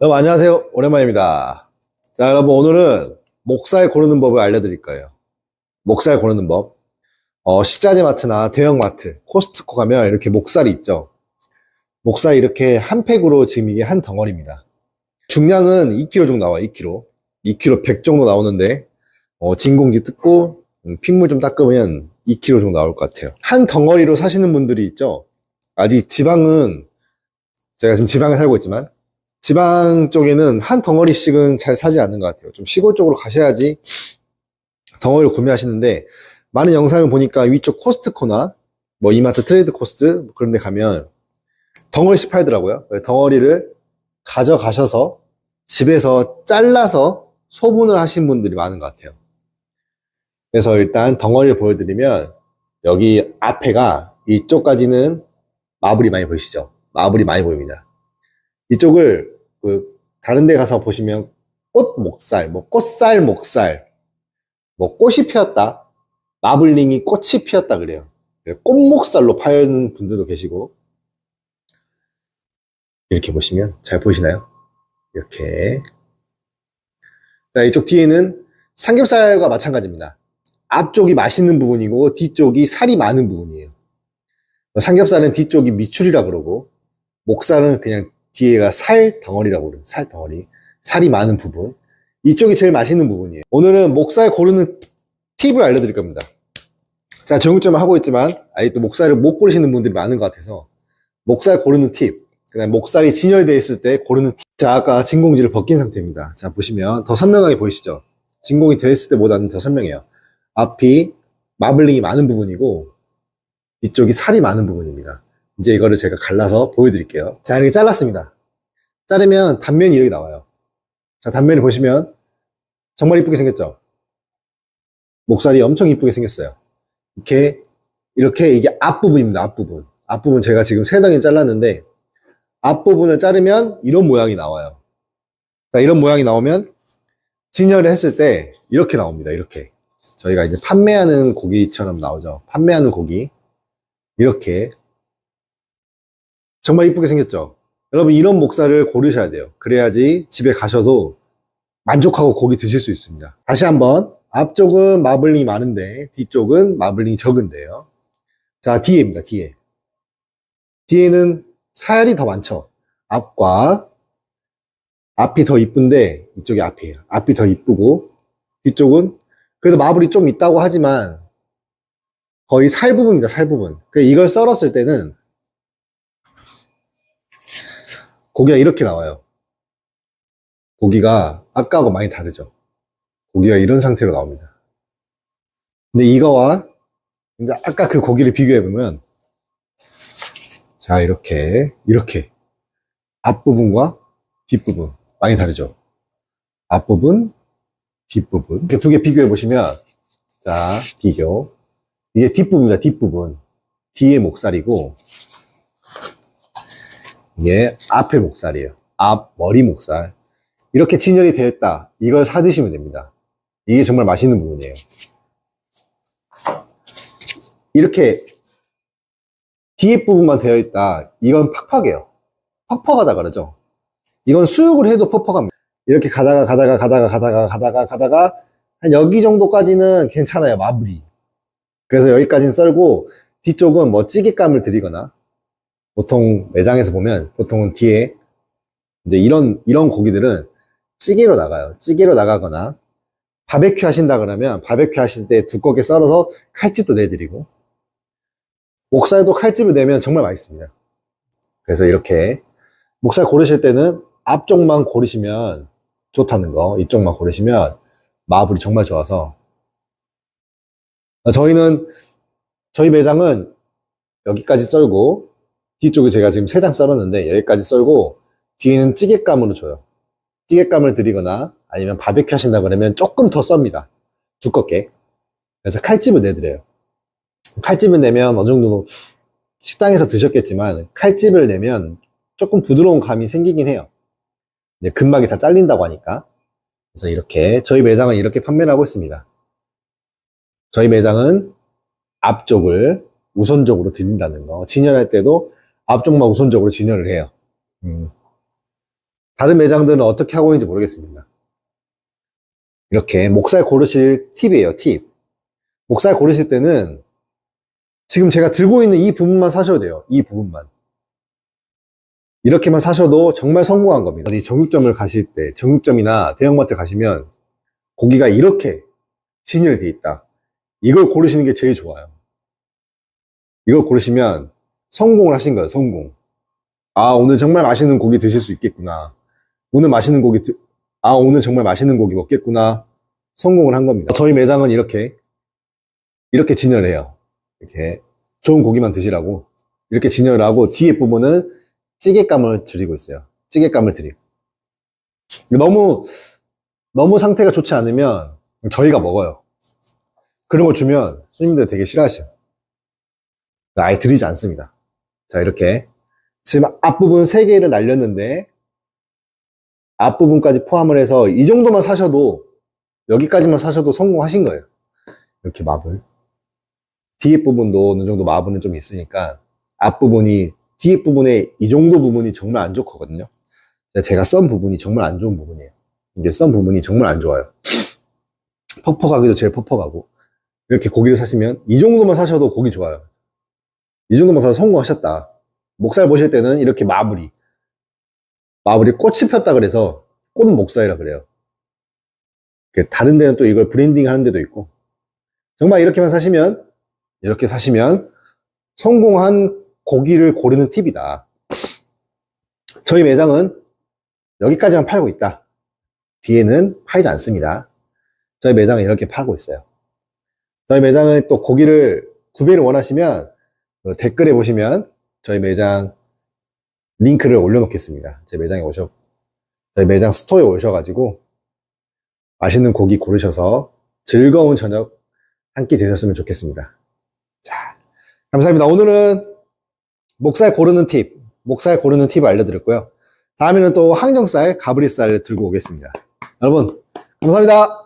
여러분 안녕하세요. 오랜만입니다. 자 여러분 오늘은 목살 고르는 법을 알려드릴 거예요. 목살 고르는 법. 어, 식자재 마트나 대형 마트 코스트코 가면 이렇게 목살이 있죠. 목살 이렇게 한 팩으로 지금 이게 한 덩어리입니다. 중량은 2kg 정도 나와요 2kg 2kg 100 정도 나오는데 어, 진공지 뜯고 음, 핏물 좀 닦으면 2kg 정도 나올 것 같아요. 한 덩어리로 사시는 분들이 있죠. 아직 지방은 제가 지금 지방에 살고 있지만 지방 쪽에는 한 덩어리씩은 잘 사지 않는 것 같아요. 좀 시골 쪽으로 가셔야지 덩어리를 구매하시는데 많은 영상을 보니까 위쪽 코스트코나 뭐 이마트 트레이드 코스트 그런 데 가면 덩어리씩 팔더라고요. 덩어리를 가져가셔서 집에서 잘라서 소분을 하신 분들이 많은 것 같아요. 그래서 일단 덩어리를 보여드리면 여기 앞에가 이쪽까지는 마블이 많이 보이시죠? 마블이 많이 보입니다. 이쪽을 그 다른 데 가서 보시면 꽃 목살, 뭐 꽃살 목살, 뭐 꽃이 피었다, 마블링이 꽃이 피었다 그래요. 꽃 목살로 파는 분들도 계시고 이렇게 보시면 잘 보이시나요? 이렇게 자 이쪽 뒤에는 삼겹살과 마찬가지입니다. 앞쪽이 맛있는 부분이고 뒤쪽이 살이 많은 부분이에요. 삼겹살은 뒤쪽이 미출이라 그러고 목살은 그냥 뒤에가 살 덩어리라고 그래요. 살 덩어리. 살이 많은 부분. 이쪽이 제일 맛있는 부분이에요. 오늘은 목살 고르는 팁을 알려드릴 겁니다. 자, 정육점 하고 있지만, 아예 또 목살을 못 고르시는 분들이 많은 것 같아서, 목살 고르는 팁. 그 다음 목살이 진열되어 있을 때 고르는 팁. 자, 아까 진공지를 벗긴 상태입니다. 자, 보시면 더 선명하게 보이시죠? 진공이 되어 있을 때보다는 더 선명해요. 앞이 마블링이 많은 부분이고, 이쪽이 살이 많은 부분입니다. 이제 이거를 제가 갈라서 보여드릴게요. 자, 이렇게 잘랐습니다. 자르면 단면이 이렇게 나와요. 자, 단면을 보시면 정말 이쁘게 생겼죠? 목살이 엄청 이쁘게 생겼어요. 이렇게, 이렇게 이게 앞부분입니다. 앞부분. 앞부분 제가 지금 세 덩이 잘랐는데 앞부분을 자르면 이런 모양이 나와요. 자, 이런 모양이 나오면 진열을 했을 때 이렇게 나옵니다. 이렇게. 저희가 이제 판매하는 고기처럼 나오죠. 판매하는 고기. 이렇게 정말 이쁘게 생겼죠? 여러분 이런 목살을 고르셔야 돼요. 그래야지 집에 가셔도 만족하고 고기 드실 수 있습니다. 다시 한번 앞쪽은 마블링이 많은데 뒤쪽은 마블링이 적은데요. 자 뒤에입니다. 뒤에. 뒤에는 살이 더 많죠. 앞과 앞이 더 이쁜데 이쪽이 앞이에요. 앞이 더 이쁘고 뒤쪽은 그래도 마블이 좀 있다고 하지만 거의 살 부분입니다. 살 부분. 이걸 썰었을 때는 고기가 이렇게 나와요. 고기가 아까하고 많이 다르죠. 고기가 이런 상태로 나옵니다. 근데 이거와 이제 아까 그 고기를 비교해 보면 자 이렇게 이렇게 앞부분과 뒷부분 많이 다르죠. 앞부분, 뒷부분 이렇게 두 개 비교해 보시면 자 비교 이게 뒷부분입니다. 뒷부분 뒤에 목살이고 이게 앞의 목살이에요. 앞, 머리 목살. 이렇게 진열이 되었다. 이걸 사드시면 됩니다. 이게 정말 맛있는 부분이에요. 이렇게 뒤에 부분만 되어 있다. 이건 팍팍해요. 퍽퍽하다 그러죠. 이건 수육을 해도 퍽퍽합니다. 이렇게 가다가 가다가 가다가 가다가 가다가 가다가 한 여기 정도까지는 괜찮아요. 마무리. 그래서 여기까지는 썰고 뒤쪽은 뭐 찌개감을 드리거나 보통 매장에서 보면 보통은 뒤에 이제 이런 이런 고기들은 찌개로 나가요. 찌개로 나가거나 바베큐 하신다 그러면 바베큐 하실 때 두껍게 썰어서 칼집도 내드리고 목살도 칼집을 내면 정말 맛있습니다. 그래서 이렇게 목살 고르실 때는 앞쪽만 고르시면 좋다는 거 이쪽만 고르시면 마블이 정말 좋아서 저희는 저희 매장은 여기까지 썰고 뒤쪽에 제가 지금 세 장 썰었는데 여기까지 썰고 뒤에는 찌개감으로 줘요. 찌개감을 드리거나 아니면 바베큐 하신다 그러면 조금 더 썹니다. 두껍게. 그래서 칼집을 내드려요. 칼집을 내면 어느 정도 식당에서 드셨겠지만 칼집을 내면 조금 부드러운 감이 생기긴 해요. 이제 근막이 다 잘린다고 하니까. 그래서 이렇게 저희 매장은 이렇게 판매를 하고 있습니다. 저희 매장은 앞쪽을 우선적으로 드린다는 거. 진열할 때도 앞쪽만 우선적으로 진열을 해요. 음. 다른 매장들은 어떻게 하고 있는지 모르겠습니다. 이렇게 목살 고르실 팁이에요, 팁. 목살 고르실 때는 지금 제가 들고 있는 이 부분만 사셔도 돼요. 이 부분만. 이렇게만 사셔도 정말 성공한 겁니다. 어디 정육점을 가실 때, 정육점이나 대형마트 가시면 고기가 이렇게 진열돼 있다. 이걸 고르시는 게 제일 좋아요. 이걸 고르시면 성공을 하신 거예요, 성공. 아, 오늘 정말 맛있는 고기 드실 수 있겠구나. 오늘 맛있는 고기, 드- 아, 오늘 정말 맛있는 고기 먹겠구나. 성공을 한 겁니다. 저희 매장은 이렇게, 이렇게 진열을 해요. 이렇게 좋은 고기만 드시라고. 이렇게 진열을 하고 뒤에 부분은 찌개감을 드리고 있어요. 찌개감을 드리고. 너무, 너무 상태가 좋지 않으면 저희가 먹어요. 그런 거 주면 손님들 되게 싫어하셔요. 아예 드리지 않습니다. 자, 이렇게. 지금 앞부분 3개를 날렸는데, 앞부분까지 포함을 해서 이 정도만 사셔도, 여기까지만 사셔도 성공하신 거예요. 이렇게 마블. 뒤에 부분도 어느 정도 마블은 좀 있으니까, 앞부분이, 뒤에 부분에 이 정도 부분이 정말 안 좋거든요. 제가 썬 부분이 정말 안 좋은 부분이에요. 이게 썬 부분이 정말 안 좋아요. 퍽퍽하기도 제일 퍽퍽하고. 이렇게 고기를 사시면, 이 정도만 사셔도 고기 좋아요. 이 정도만 사서 성공하셨다. 목살 보실 때는 이렇게 마블이. 마블이 꽃이 폈다 그래서 꽃 목살이라 그래요. 그 다른 데는 또 이걸 브랜딩 하는 데도 있고. 정말 이렇게만 사시면, 이렇게 사시면 성공한 고기를 고르는 팁이다. 저희 매장은 여기까지만 팔고 있다. 뒤에는 팔지 않습니다. 저희 매장은 이렇게 팔고 있어요. 저희 매장은 또 고기를 구매를 원하시면 그 댓글에 보시면 저희 매장 링크를 올려놓겠습니다. 제 매장에 오셔, 저희 매장 스토어에 오셔가지고 맛있는 고기 고르셔서 즐거운 저녁 한 끼 되셨으면 좋겠습니다. 자, 감사합니다. 오늘은 목살 고르는 팁, 목살 고르는 팁을 알려드렸고요. 다음에는 또 항정살, 가브리살 들고 오겠습니다. 여러분, 감사합니다.